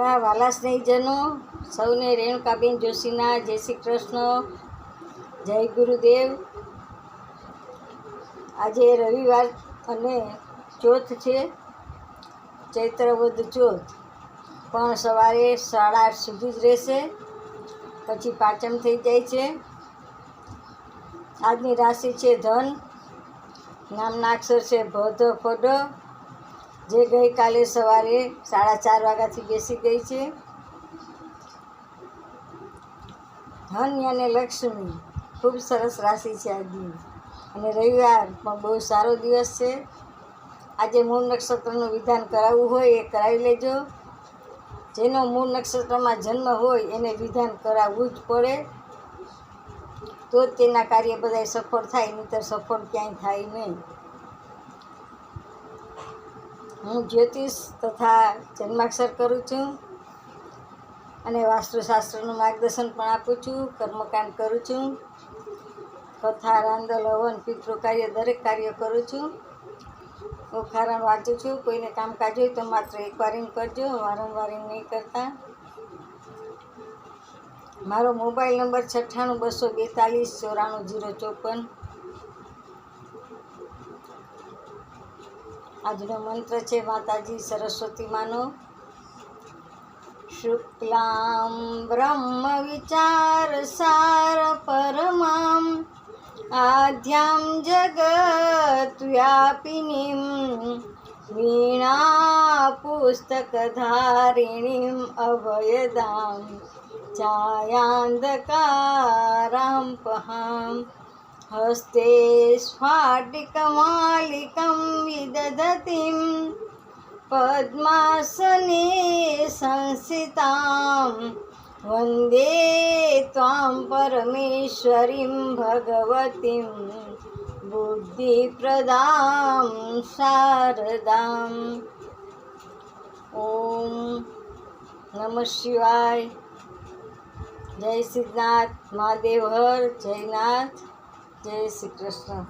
મારા વાલા સ્નેહીજનો સૌને રેણુકાબેન જોશીના જય શ્રી કૃષ્ણ, જય ગુરુદેવ. આજે રવિવાર અને ચોથ છે ચૈત્ર વદ ચોથ. પણ સવારે સાડા આઠ સુધી જ રહેશે, પછી પાચમ થઈ જાય છે. આજની રાશિ છે ધન. નામના અક્ષર છે ભદ ફડ. જે ગઈકાલે સવારે સાડા ચાર વાગ્યાથી બેસી ગઈ છે. ધન અને લક્ષ્મી ખૂબ સરસ રાશિ છે આજની અને રવિવાર પણ બહુ સારો દિવસ છે. આજે મૂળ નક્ષત્રનું વિધાન કરાવવું હોય એ કરાવી લેજો. જેનો મૂળ નક્ષત્રમાં જન્મ હોય એને વિધાન કરાવવું જ પડે. તો જ તેના કાર્ય બધા સફળ થાય નહીં તો સફળ ક્યાંય થાય નહીં. હું જ્યોતિષ તથા જન્માક્ષર કરું છું અને વાસ્તુશાસ્ત્રનું માર્ગદર્શન પણ આપું છું, કર્મકાંડ કરું છું કથા રાંદલ હવન પિતૃ કાર્ય દરેક કાર્ય કરું છું. ઉખારણ વાંચું છું, કોઈને કામકાજ હોય તો માત્ર એકવાર એમ કરજો વારંવાર નહીં કરતા. મારો મોબાઈલ નંબર છઠ્ઠાણું, બસો બેતાલીસ, ચોરાણું, જીરો ચોપન આજનો મંત્ર છે, માતાજી સરસ્વતી માનો. શુક્લામ બ્રહ્મ વિચાર સાર પરમામ આધ્યામ જગત વ્યાપિનીમ, વીણા પુસ્તકધારિણીમ અભયદામ છાયાંધકારામ પહામ. हस्ते स्फाटिकमालिकं विदधतिं पद्मासने संस्थितां वन्दे त्वां परमेश्वरीं भगवतीं बुद्धिप्रदां शारदाम् ॐ नमः शिवाय। जय सिद्धनाथ महादेव जयनाथ જય શ્રી કૃષ્ણ.